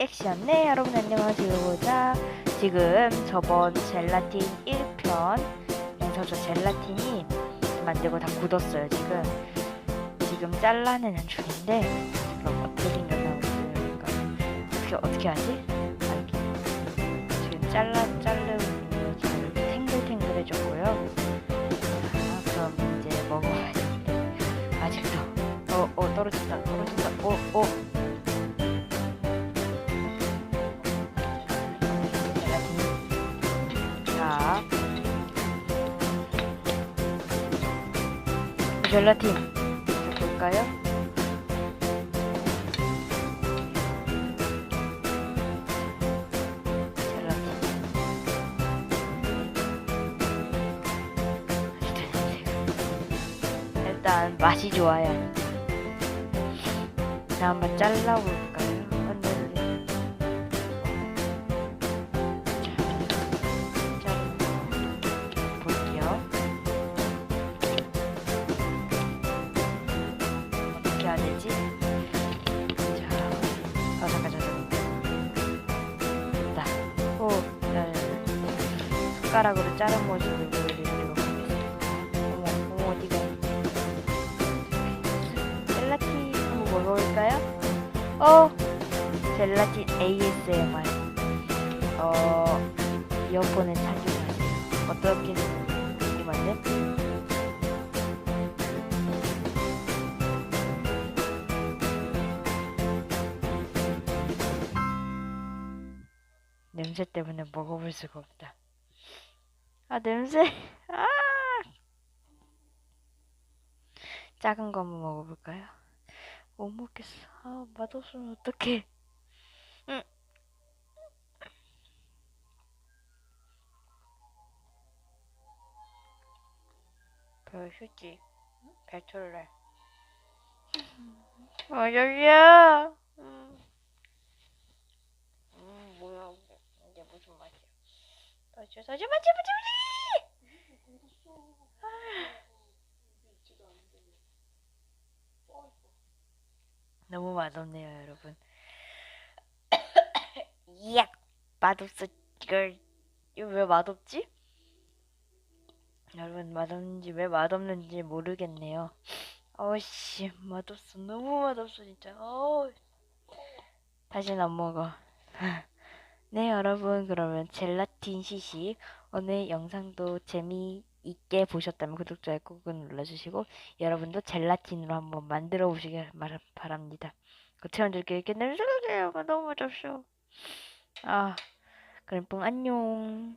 액션 네 여러분 안녕하세요. 자 지금 저번 젤라틴 1편 에서 저 젤라틴이 만들고 다 굳었어요 지금. 지금 잘라내는 중인데 그럼 어떻게 생겼나 보니까? 어떻게 어떻게 하지? 아. 지금 잘라 자르고 지금 탱글탱글해졌고요. 자 그럼 이제 먹어야지 아직도. 어 어 떨어진다 떨어진다 젤라틴 자, 볼까요? 젤라틴. 일단 맛이 하니까. 자, 한번 잘라볼까요? 숟가락으로 자른 모습을 보여드리도록 하겠습니다. 어머, 어머, 어디가? 젤라틴 한번 먹어볼까요? 어, 젤라틴 ASMR. 어, 이어폰을 착용하세요. 어떻게 궁금한데? 냄새 때문에 먹어볼 수가 없다. 아 냄새. 아. 작은 거 한번 먹어볼까요? 못 먹겠어. 아 맛없으면 어떡해. 응. 별 휴지. 배출래. 어 여기야. 음. 음 뭐야 이게 무슨 맛이야? 다시 다시 맞지 맞지 맞지. 너무 맛없네요 여러분. 이야 맛없어 이걸 이거 왜 맛없지? 여러분 맛없는지 왜 맛없는지 모르겠네요. 어씨 맛없어 너무 맛없어 진짜. 어 다시는 안 먹어. 네 여러분 그러면 젤라틴 시식 오늘 영상도 재미 있게 보셨다면 구독 좋아요 꾹꾹 눌러주시고 여러분도 젤라틴으로 한번 만들어 보시길 말- 바랍니다. 그 체험들께 이렇게 냄새가 너무 맛없어. 아 그럼 뿡 안녕.